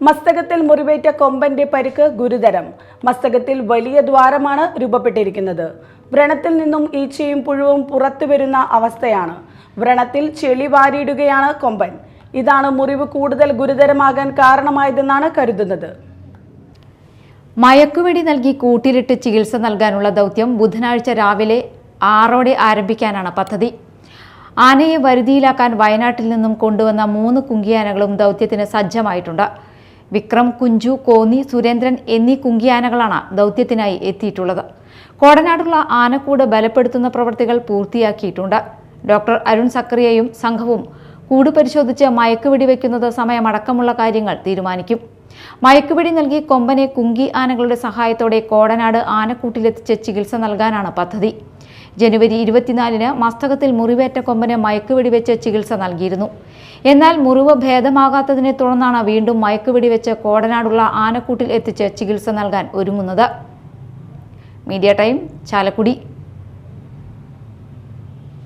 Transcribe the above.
മസ്തകത്തിൽ മുറിവേറ്റ കൊമ്പന്റെ പരിക്ക് ഗുരുതരം. മസ്തകത്തിൽ വലിയ ദ്വാരമാണ് രൂപപ്പെട്ടിരിക്കുന്നത്. വ്രണത്തിൽ നിന്നും ഈച്ചയും പുഴുവും പുറത്തു വരുന്ന അവസ്ഥയാണ്. വ്രണത്തിൽ ചെളി വാരിയിടുകയാണ് കൊമ്പൻ. ഇതാണ് മുറിവ് കൂടുതൽ ഗുരുതരമാകാൻ കാരണമായതെന്നാണ് കരുതുന്നത്. മയക്കുവെടി നൽകി കൂട്ടിലിട്ട് ചികിത്സ നൽകാനുള്ള ദൗത്യം ബുധനാഴ്ച രാവിലെ ആറോടെ ആരംഭിക്കാനാണ് പദ്ധതി. ആനയെ വരുതിയിലാക്കാൻ വയനാട്ടിൽ നിന്നും കൊണ്ടുവന്ന മൂന്ന് കുങ്കിയാനകളും ദൗത്യത്തിന് സജ്ജമായിട്ടുണ്ട്. വിക്രം കുഞ്ചു കോന്നി സുരേന്ദ്രൻ എന്നീ കുങ്കിയാനകളാണ് ദൗത്യത്തിനായി എത്തിയിട്ടുള്ളത്. കോടനാടുള്ള ആനക്കൂട് ബലപ്പെടുത്തുന്ന പ്രവൃത്തികൾ പൂർത്തിയാക്കിയിട്ടുണ്ട്. ഡോക്ടർ അരുൺ സക്രിയയും സംഘവും കൂട് പരിശോധിച്ച് മയക്കുവെടി വയ്ക്കുന്നത് സമയമടക്കമുള്ള കാര്യങ്ങൾ തീരുമാനിക്കും. മയക്കുപിടി നൽകി കൊമ്പനെ കുങ്കി ആനകളുടെ സഹായത്തോടെ കോടനാട് ആനക്കൂട്ടിലെത്തിച്ച് ചികിത്സ നൽകാനാണ് പദ്ധതി. ജനുവരി ഇരുപത്തിനാലിന് മസ്തകത്തിൽ മുറിവേറ്റ കൊമ്പന് മയക്കുവെടിവെച്ച് ചികിത്സ നൽകിയിരുന്നു. എന്നാൽ മുറിവ് ഭേദമാകാത്തതിനെ തുടർന്നാണ് വീണ്ടും മയക്കുവെടിവെച്ച് കോടനാടുള്ള ആനക്കൂട്ടിൽ എത്തിച്ച് ചികിത്സ നൽകാൻ ഒരുങ്ങുന്നത്. Media time Chalakudy.